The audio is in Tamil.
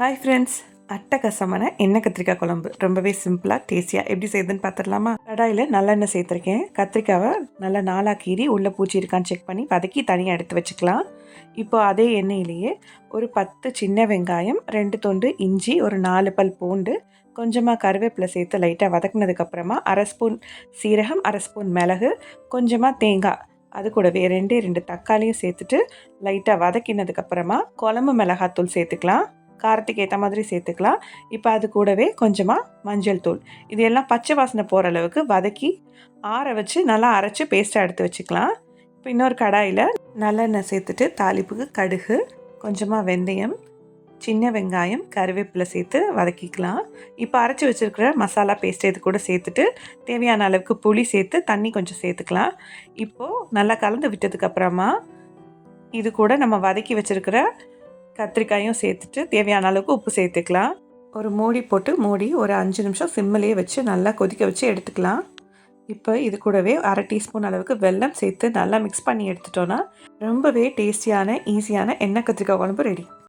ஹாய் ஃப்ரெண்ட்ஸ் அட்டகசமான எண்ணெய் கத்திரிக்காய் குழம்பு. ரொம்பவே சிம்பிளாக டேஸ்டியாக எப்படி செய்யுதுன்னு பார்த்துடலாமா கடாயில் நல்லெண்ணெய் சேர்த்துருக்கேன். கத்திரிக்காவை நல்லா நாளாக கீறி உள்ளே பூச்சி இருக்கான்னு செக் பண்ணி வதக்கி தனியாக எடுத்து வச்சுக்கலாம். இப்போ அதே எண்ணெயிலேயே ஒரு பத்து சின்ன வெங்காயம் ரெண்டு தொண்டு இஞ்சி ஒரு நாலு பல் பூண்டு கொஞ்சமாக கருவேப்பிலை சேர்த்து லைட்டாக வதக்குனதுக்கப்புறமா அரை ஸ்பூன் சீரகம் அரை ஸ்பூன் மிளகு கொஞ்சமாக தேங்காய். அது கூடவே ரெண்டே ரெண்டு தக்காளியும் சேர்த்துட்டு லைட்டாக வதக்கினதுக்கப்புறமா குழம்பு மிளகாத்தூள் சேர்த்துக்கலாம். காரத்துக்கு ஏற்ற மாதிரி சேர்த்துக்கலாம். இப்போ அது கூடவே கொஞ்சமாக மஞ்சள் தூள். இது எல்லாம் பச்சை வாசனை போகிற அளவுக்கு வதக்கி ஆற வச்சு நல்லா அரைச்சி பேஸ்ட்டாக எடுத்து வச்சுக்கலாம். இப்போ இன்னொரு கடாயில் நல்லெண்ணெய் சேர்த்துட்டு தாளிப்புக்கு கடுகு கொஞ்சமாக வெந்தயம் சின்ன வெங்காயம் கருவேப்பிலை சேர்த்து வதக்கிக்கலாம். இப்போ அரைச்சி வச்சுருக்கிற மசாலா பேஸ்ட் இது கூட சேர்த்துட்டு தேவையான அளவுக்கு புளி சேர்த்து தண்ணி கொஞ்சம் சேர்த்துக்கலாம். இப்போது நல்லா கலந்து விட்டதுக்கப்புறமா இது கூட நம்ம வதக்கி வச்சுருக்கிற கத்திரிக்காயும் சேர்த்துட்டு தேவையான அளவுக்கு உப்பு சேர்த்துக்கலாம். ஒரு மூடி போட்டு மூடி ஒரு அஞ்சு நிமிஷம் சிம்மிலேயே வச்சு நல்லா கொதிக்க வச்சு எடுத்துக்கலாம். இப்போ இது கூடவே அரை டீஸ்பூன் அளவுக்கு வெல்லம் சேர்த்து நல்லா மிக்ஸ் பண்ணி எடுத்துட்டோன்னா ரொம்பவே டேஸ்டியான ஈஸியான எண்ணெய் கத்திரிக்காய் குழம்பு ரெடி